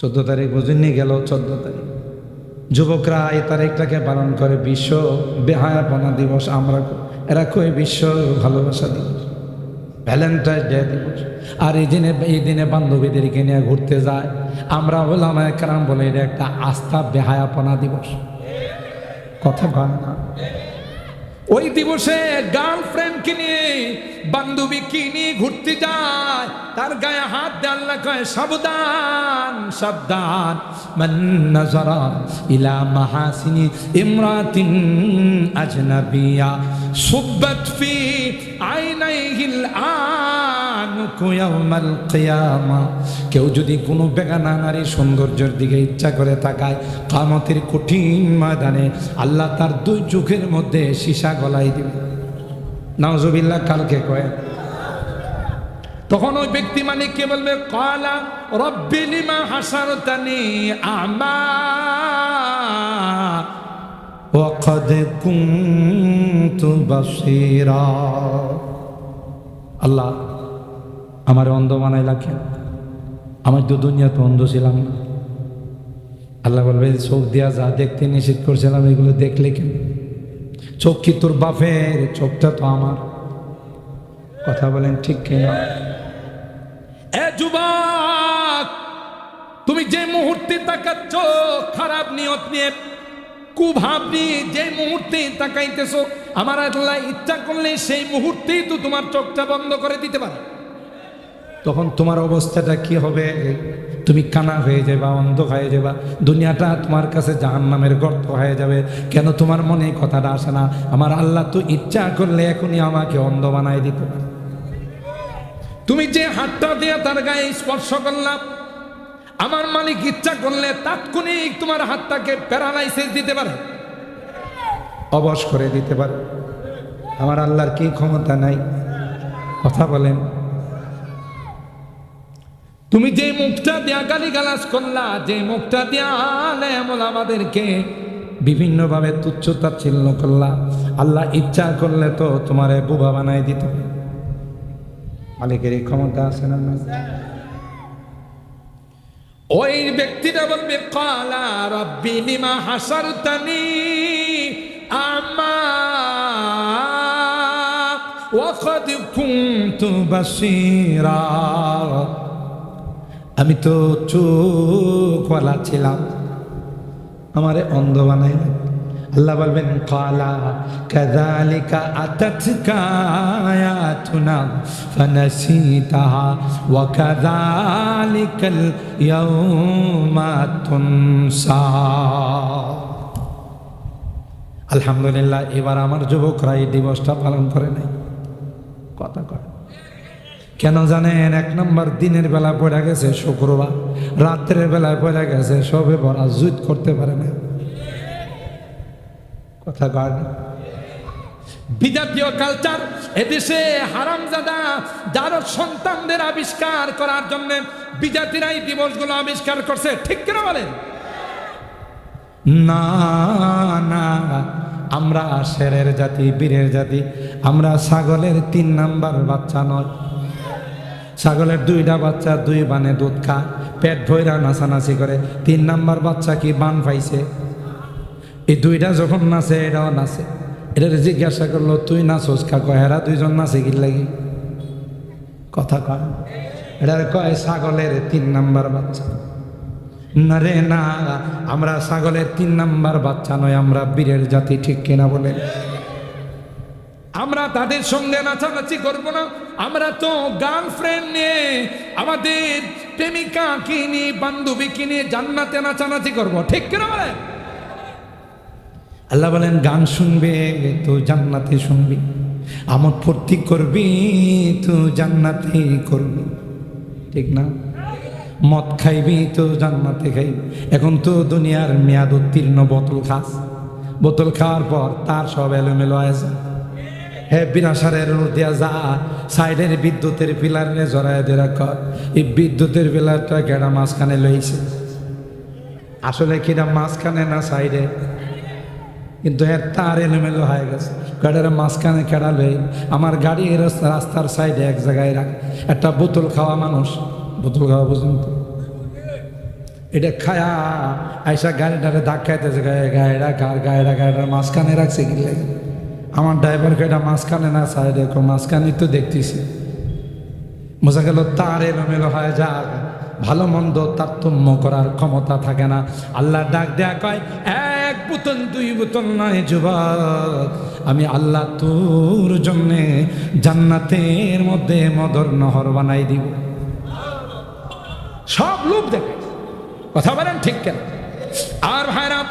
চোদ্দ তারিখ বুঝিনি গেল চোদ্দ তারিখ। যুবকরা এই তারিখটাকে পালন করে বিশ্ব বেহায়াপনা দিবস, আমরা এরা কই বিশ্ব ভালোবাসা দিবস? ভ্যালেন্টাইন ডে দিবস। আর এই দিনে এই দিনে বান্ধবীদেরকে নিয়ে ঘুরতে যায়। আমরা বললাম কারণ বলে এটা একটা আস্থা বেহায়াপনা দিবস। কথা কয় না? ওই দিবসে গার্লফ্রেন্ডকে নিয়ে, বান্ধবী কিনে ঘুরতে যায়, তার গায়ে হাত দিয়ে, আল্লাহ কয়, সাবধান সাবধান। মান ইলা মাহাসিনি ইমরাতিন আজনাবিয়া, সুব্বত ফি আইনাইহিল কিয়ামা কেউ যদি কোনো বেগানা নারীর সৌন্দর্যের দিকে ইচ্ছা করে তাকায় কামতের কঠিন ময়দানে আল্লাহ তার দুই চোখের মধ্যে সীসা গলাই দিবে নাওজুবিল্লাহ কালকে কয় তখন ওই ব্যক্তি মানে কে বলবে কলা রব্বি লিমা হাসারতানি আমা وقد كنت بصيرا আল্লাহ আমার অন্ধ বানাই রাখেন। আমার তো দুনিয়াতে অন্ধ ছিলাম না। আল্লাহ বলবে চোখ দিয়া যা দেখতে নিষেধ করছিলাম, এগুলো দেখলে কেন? চোখ কি তোর বাপের? চোখটা তো আমার। কথা বলেন ঠিক কিনা? যুবক, তুমি যে মুহূর্তে তাকাচ্ছ, খারাপ নিয়ত নিয়ে, কুভাব নিয়ে যে মুহূর্তে তাকাইতেছো, আমার আল্লাহ ইচ্ছা করলে সেই মুহূর্তেই তো তোমার চোখটা বন্ধ করে দিতে পারে। তখন তোমার অবস্থাটা কি হবে? তুমি কানা হয়ে যাবা অন্ধ হয়ে যাবা দুনিয়াটা তোমার কাছে জাহান নামের গর্ত হয়ে যাবে। কেন তোমার মনে কথাটা আসে না? আমার আল্লাহ তো ইচ্ছা করলে এখনই আমাকে অন্ধ বানাই দিতে। তুমি যে হাতটা দিয়ে তার গায়ে স্পর্শ করলাম আমার মালিক ইচ্ছা করলে তাৎক্ষণিক তোমার হাতটাকে প্যারালাইসিস দিতে পারে। অবশ করে দিতে পারে। আমার আল্লাহর কি ক্ষমতা নাই? কথা বলেন। তুমি যে মুখটা দিয়া গালি গালাজ করলা, যে মুখটা দিয়া এমন আমাদেরকে বিভিন্নভাবে তুচ্ছ তাচ্ছিল্য করলা, আল্লাহ ইচ্ছা করলে তো তোমার বুবা বানাই দিত মালিকের এই ক্ষমতা আছে না? ওই ব্যক্তিটা বলবে, কালা রব্বি লিমা হাসারতানি আমা ওয়াকাদ কুনতু বাসীরা আমি তো চোখওয়ালা ছিলাম। আমারে অন্ধ বানাই আল্লাহ বলবেন, কালা কাযালিকা আতাতকা আয়াতুনা ফানাসিতাহা ওয়া কাযালিকাল ইয়াউমা তুনসা। আলহামদুলিল্লাহ, এবার আমার যুবকরা এই দিবসটা পালন করে নাই। কথা কয় কেন জানেন, এক নম্বর দিনের বেলা পড়ে গেছে শুক্রবার, রাত্রের বেলায় পড়ে গেছে সবে বড়, জুত করতে পারে না। কথা না। বিজাতীয় কালচার এদেশে হারামজাদা যার সন্তানদের আবিষ্কার করার জন্য বিজাতিরা এই দিবসগুলো আবিষ্কার করছে, ঠিক কিনা বলেন? না না, আমরা শেরের জাতি, বীরের জাতি, আমরা ছাগলের তিন নাম্বার বাচ্চা নয়। ছাগলের দুইটা বাচ্চা, দুই বানে দুধ খা। পেট ভৈরা নাচানাচি করে। তিন নাম্বার বাচ্চা কি বান পাইছে? এই দুইটা যখন নাচে, এটাও নাচে। এটা জিজ্ঞাসা করল, তুই নাচোস কা? কয়, হেরা দুইজন নাচে কি লাগি? কথা কয়। এটা কয়, ছাগলের তিন নাম্বার বাচ্চা। না রে, না, আমরা ছাগলের তিন নাম্বার বাচ্চা নয়, আমরা বীরের জাতি, ঠিক কিনা বলে আমরা তাদের সঙ্গে নাচানাচি করব না। আমরা তো গার্লফ্রেন্ড নিয়ে আমাদের প্রেমিকা কিনে বান্ধবী কিনে জান্নাতে নাচানাচি করব। ঠিক কিনা বলেন আল্লাহ বলেন, গান শুনবে তো জান্নাতে শুনবি। আমোদ ফুর্তি করবি তো জান্নাতে করবি। ঠিক না? মদ খাইবি তো জান্নাতে খাইবি। এখন তো দুনিয়ার মেয়াদ উত্তীর্ণ, বোতল খাস। বোতল খাওয়ার পর তার সব এলোমেলো আছে হ্যাঁ বিনাশারের দিয়া যা, সাইডের বিদ্যুতের পিলারে জড়ায় দিয়ে রাখ। এই বিদ্যুতের পিলারটা গেড়া মাঝখানে লইছে। আসলে কিনা মাঝখানে না সাইডে? কিন্তু এর তার এলোমেলো হয়ে গেছে। গাড়ির মাঝখানে কেড়া লই, আমার গাড়ি রাস্তার সাইডে এক জায়গায় রাখ। একটা বোতল খাওয়া মানুষ। বোতল খাওয়া বুঝুন এটা খায়া আইসা গাড়ি গাড়িটারে ধাক্কা খাইতেছে গাড়িটা কার গাড়িটা গাড়িটার মাঝখানে রাখছে কি লাগে? আমার ড্রাইভারকে এটা মাঝখানে না সাইডে মাঝখানে তো দেখতেছি। বোঝা গেল তার এলোমেলো হয়ে যাক। ভালো মন্দ তারতম্য করার ক্ষমতা থাকে না। আল্লাহ ডাক দেয়া কয়, এক বোতল, দুই বোতল নয় যুবক। আমি আল্লাহ তোর জন্যে জান্নাতের মধ্যে মদর নহর বানাই দিব। সব লোক দেখে। কথা বলেন ঠিক কেন? আর ভাইরা,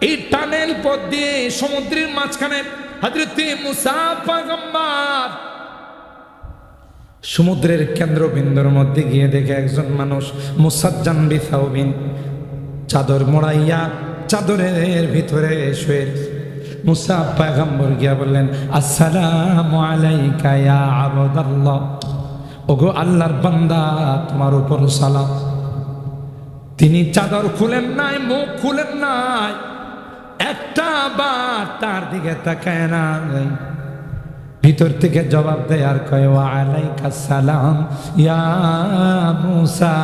এই টানেল পথ দিয়ে সমুদ্রের মাঝখানে হাজরতে মুসা পাগম্বার সমুদ্রের কেন্দ্রবিন্দুর মধ্যে গিয়ে দেখে একজন মানুষ মুসাজ্জান বিথাউবিন চাদর মোড়াইয়া চাদরের ভিতরে শুয়ে মুসা পায়গাম্বর গিয়া বললেন, আসসালামু আলাইকা ইয়া আবদাল্লাহ। ওগো আল্লাহর বান্দা, তোমার উপর সালাম। তিনি চাদর খুলেন নাই, মুখ খুলেন নাই। একটা বার তার দিকে তাকায় না। ভিতর থেকে জবাব দেয় আর কয় ওয়ালাইকা সালাম, ইয়া মুসা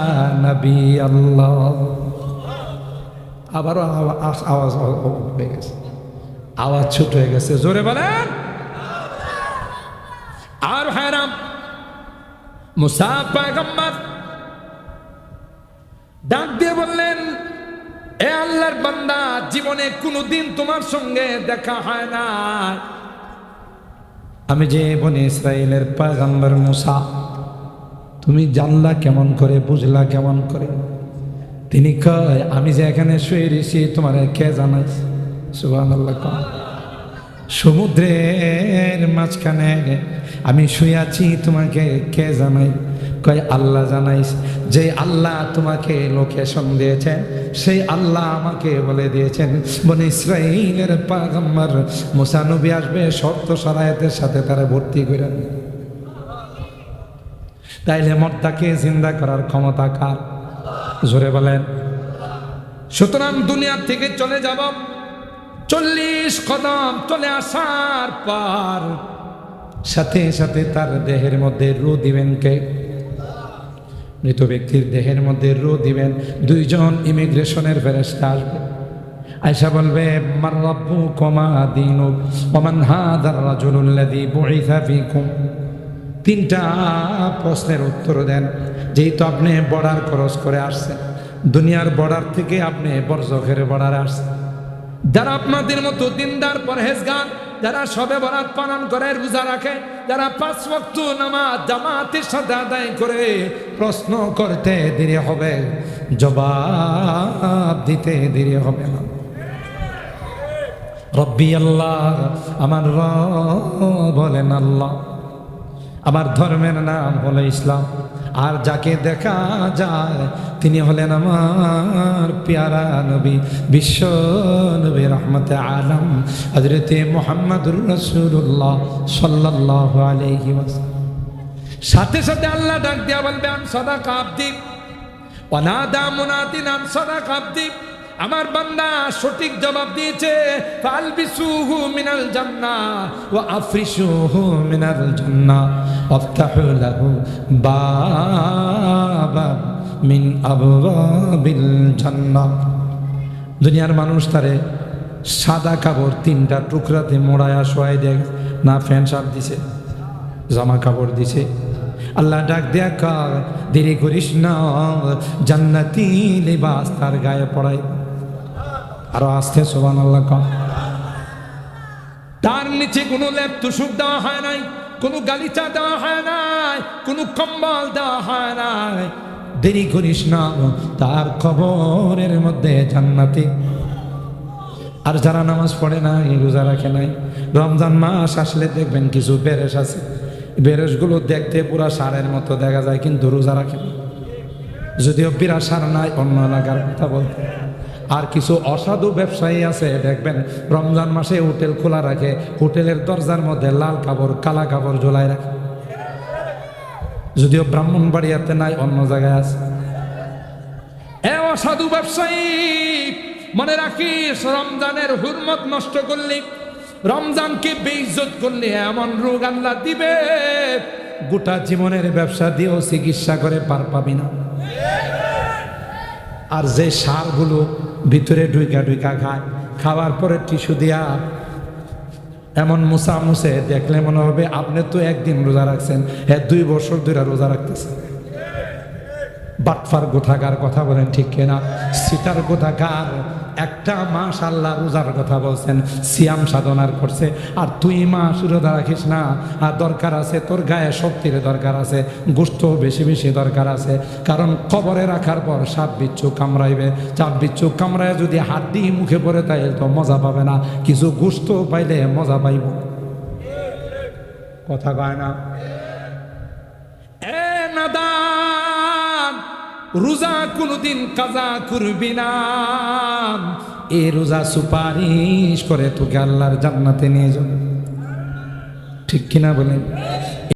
নবী আল্লাহ। আবারও আওয়াজ আওয়াজ হয়ে গেছে। আওয়াজ ছোট হয়ে গেছে। জোরে বলেন। আর হ্যারাম মুসা পায়গম্বর ডাক দিয়ে বললেন এ আল্লাহর বান্দা, জীবনে কোনোদিন তোমার সঙ্গে দেখা হয় না। আমি যে বনে ইসরায়েলের পায়গাম্বর মুসা, তুমি জানলা কেমন করে, বুঝলা কেমন করে? তিনি কয়, আমি যে এখানে শুয়ে রয়েছি, তোমার কে জানাই সুবাহ সমুদ্রের মাঝখানে আমি শুয়ে আছি, তোমাকে কে জানাই কয়, আল্লাহ জানাইস যে আল্লাহ তোমাকে লোকেশন দিয়েছেন, সেই আল্লাহ আমাকে বলে দিয়েছেন, বনে ইসরাইলের পাগম্বর মুসানবী আসবে শর্ত সারায়তের সাথে তারা ভর্তি করে তাইলে মর্দাকে জিন্দা করার ক্ষমতা কার? জোরে বলেন। সুতরাং দুনিয়া থেকে চলে যাব, চল্লিশ কদম চলে আসার পর, সাথে সাথে তার দেহের মধ্যে রু দিবেন কে? মৃত ব্যক্তির দেহের মধ্যে রু দিবেন। দুইজন ইমিগ্রেশনের ফেরেস্তা আসবে। আয়সা বলবে, মার কমা দিনুক, ওমান হাদার রাজুলুল্লাযী বুইসা ফীকুম। তিনটা প্রশ্নের উত্তর দেন, যেহেতু আপনি বর্ডার ক্রস করে আসছেন, দুনিয়ার বর্ডার থেকে আপনি বর্জখের বর্ডারে আসছেন। যারা আপনাদের মতো দিনদার পরহেজগার, যারা সবে বরাত পালন করে, রোজা রাখে, যারা পাঁচ ওয়াক্ত নামাজ জামাতের সাথে আদায় করে প্রশ্ন করতে দেরি হবে, জবাব দিতে দেরি হবে না। রব্বি আল্লাহ, আমার রব বলেন আল্লাহ, আমার ধর্মের নাম হলো ইসলাম। আর যাকে দেখা যায়, তিনি হলেন আমার পেয়ারা নবী, বিশ্ব নবী রহমতে আলম হজরতে মোহাম্মদুর রসুল্লাহ সাল্লাহ আলহি সাথে সাথে আল্লাহ ডাক দিয়া বলবে, আমি সদা কাবদ্বীপ অনাদা মুনাদিন নাম সদা কাবদ্বীপ আমার বান্দা সঠিক জবাব দিয়েছে, ফালবিসুহু মিনাল জান্নাহ ওয়া আফরিসুহু মিনাল জান্নাহ আফতাহু লাহু বাবা মিন আবওয়াবিল জান্নাহ দুনিয়ার মানুষ তারে সাদা কাপড় তিনটা টুকরাতে মোড়ায়া শোয়াই দেয়, না ফ্যান সাপ দিছে, জামা কাপড় দিছে। আল্লাহ ডাক কার, দেরি করিস না, জান্নাতি লিবাস তার গায়ে পড়াই আরও আসতে সোবান আল্লাহ কম। তার নিচে কোনো লেপ তুষুক দেওয়া হয় নাই, কোনো গালিচা দেওয়া হয় নাই, কোনো কম্বল দেওয়া হয় নাই। দেরি করিস না, তার খবরের মধ্যে জান্নাতি। আর যারা নামাজ পড়ে না রোজা রাখে নাই, রমজান মাস আসলে দেখবেন কিছু বেরেস আছে। বেরেসগুলো দেখতে পুরা সারের মতো দেখা যায়, কিন্তু রোজা রাখে যদিও বিরা সার নাই, অন্য এলাকার কথা বলতে। আর কিছু অসাধু ব্যবসায়ী আছে, দেখবেন, রমজান মাসে হোটেল খোলা রাখে, হোটেলের দরজার মধ্যে লাল কাপড়, কালা কাপড় ঝোলাই রাখে। যদিও ব্রাহ্মণ বাড়িয়াতে নাই, অন্য জায়গায় আছে। এ অসাধু ব্যবসায়ী, মনে রাখিস, রমজানের হুরমত নষ্ট করলি, রমজানকে বেইজ্জত করলে, এমন রোগ আল্লাহ দিবে, গোটা জীবনের ব্যবসা দিয়েও চিকিৎসা করে পার পাবি না। আর যে সারগুলো ভিতরে ডুইকা ডুইকা খায়। খাওয়ার পরে টিস্যু দিয়া এমন মুসা মুসে দেখলে মনে হবে আপনি তো একদিন রোজা রাখছেন হ্যাঁ দুই বছর ধরে রোজা রাখতেছেন। বাটফার গোথাকার কথা বলেন, ঠিক কিনা? সিটার গোথাকার একটা মাস আল্লাহ রোজার কথা বলছেন, সিয়াম সাধনার করছে, আর তুই মাস রোজা রাখিস না, আর দরকার আছে তোর গায়ে শক্তির দরকার আছে গোস্ত বেশি বেশি দরকার আছে, কারণ কবরে রাখার পর সাপ বিচ্ছু কামড়াইবে, চাপ বিচ্ছু কামড়ায় যদি হাড্ডি মুখে পড়ে তাই তো মজা পাবে না, কিছু গোস্ত পাইলে মজা পাইব। কথা কয় না? রোজা কোনোদিন কাজা করবি না। এ রোজা সুপারিশ করে তোকে আল্লাহর জান্নাতে নিয়ে যাবে। ঠিক কিনা বলেন?